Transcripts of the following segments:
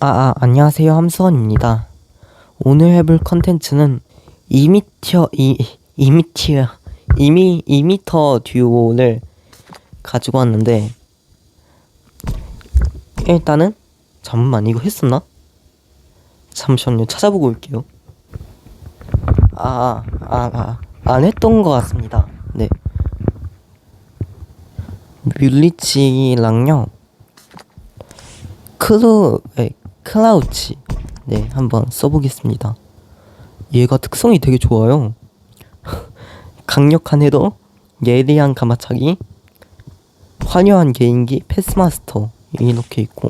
아, 아, 안녕하세요. 함수원입니다. 오늘 해볼 컨텐츠는 2미터, 이, 2미터, 2미, 2미터 듀오를 가지고 왔는데, 일단은, 잠깐만, 이거 했었나? 잠시만요. 찾아보고 올게요. 아, 아, 아, 안 했던 것 같습니다. 네. 뮬리치랑요, 클루, 에, 클라우치. 네, 한번 써보겠습니다. 얘가 특성이 되게 좋아요. 강력한 헤더, 예리한 가마차기, 화려한 개인기, 패스마스터 이렇게 있고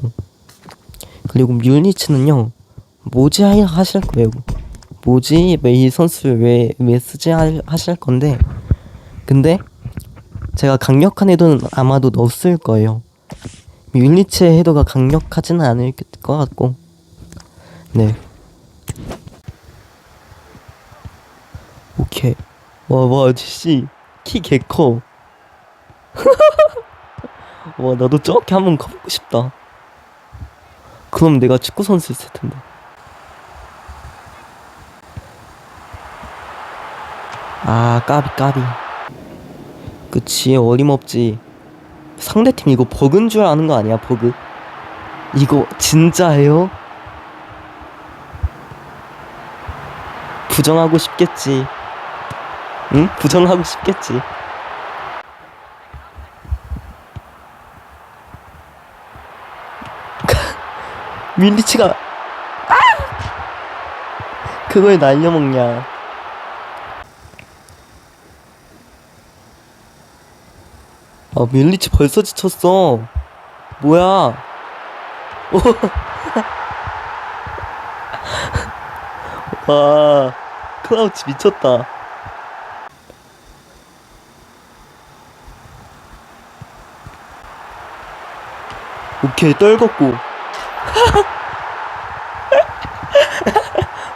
그리고 뮬리츠는요 뭐지 하- 하실 거예요. 뭐지 왜이 선수를 왜, 왜 쓰지 하- 하실 건데 근데 제가 강력한 헤더는 아마도 넣었을 거예요. 뮬리츠의 헤더가 강력하지는 않을 것 같고. 네. 오케이. 와와 씨. 키 개커. 와 나도 저렇게 한번 커보고 싶다. 그럼 내가 축구 선수였을 텐데. 아 까비 까비. 그치 어림없지 상대팀 이거 버그인 줄 아는 거 아니야 버그 이거 진짜예요? 부정하고 싶겠지 응? 부정하고 싶겠지 밀리치가 아! 그걸 날려먹냐 아 밀리치 벌써 지쳤어. 뭐야? 와 클라우치 미쳤다. 오케이 떨궜고.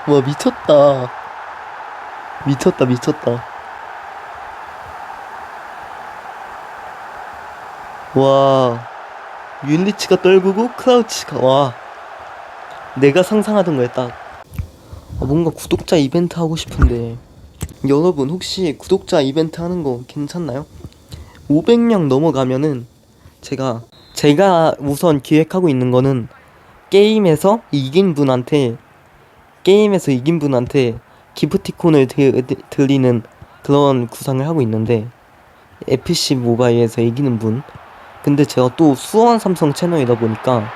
와 미쳤다. 미쳤다 미쳤다 와 율리치가 떨구고 크라우치가 와. 내가 상상하던 거에 딱. 아, 뭔가 구독자 이벤트 하고 싶은데. 여러분 혹시 구독자 이벤트 하는 거 괜찮나요? 500명 넘어가면은 제가 제가 우선 기획하고 있는 거는 게임에서 이긴 분한테 게임에서 이긴 분한테 기프티콘을 드, 드, 드리는 그런 구상을 하고 있는데 FC 모바일에서 이기는 분 근데 제가 또 수원 삼성 채널이다 보니까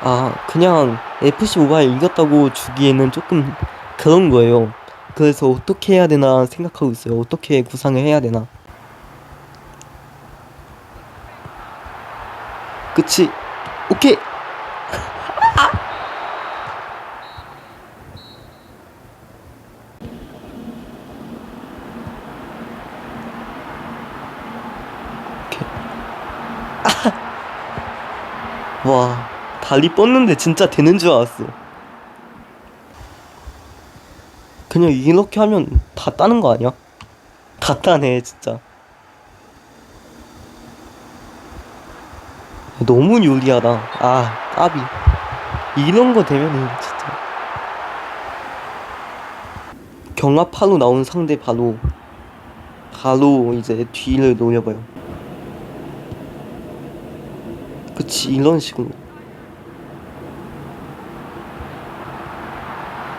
아 그냥 FC 모바일 이겼다고 주기에는 조금 그런 거예요. 그래서 어떻게 해야 되나 생각하고 있어요. 어떻게 구상을 해야 되나. 그치 오케이 와 다리 뻗는데 진짜 되는 줄 알았어. 그냥 이렇게 하면 다 따는 거 아니야? 다 따네 진짜. 너무 요리하다. 아 까비. 이런 거 되면은 진짜. 경합하로 나온 상대 바로 바로 이제 뒤를 노려봐요 그치 이런 식으로.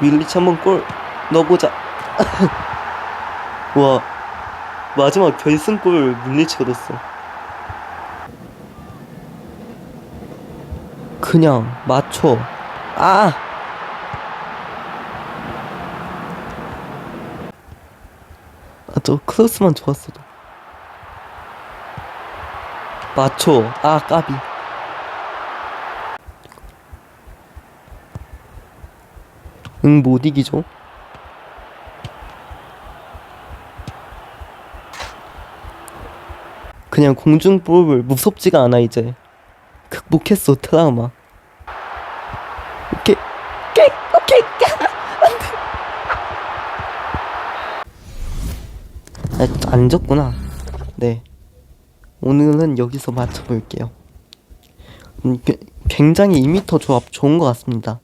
윌리치 한번 골 넣어보자. 와 마지막 결승골 윌리치가 넣었어. 그냥 맞춰. 아! 아, 저 크로스만 좋았어도. 맞춰. 아 까비 응, 못 이기죠. 그냥 공중볼을 무섭지가 않아 이제. 극복했어 트라우마. 오케이, 오케이, 오케이. 안돼. 아, 안 졌구나. 네. 오늘은 여기서 맞춰볼게요. 음, 그, 굉장히 2m 조합 좋은 것 같습니다.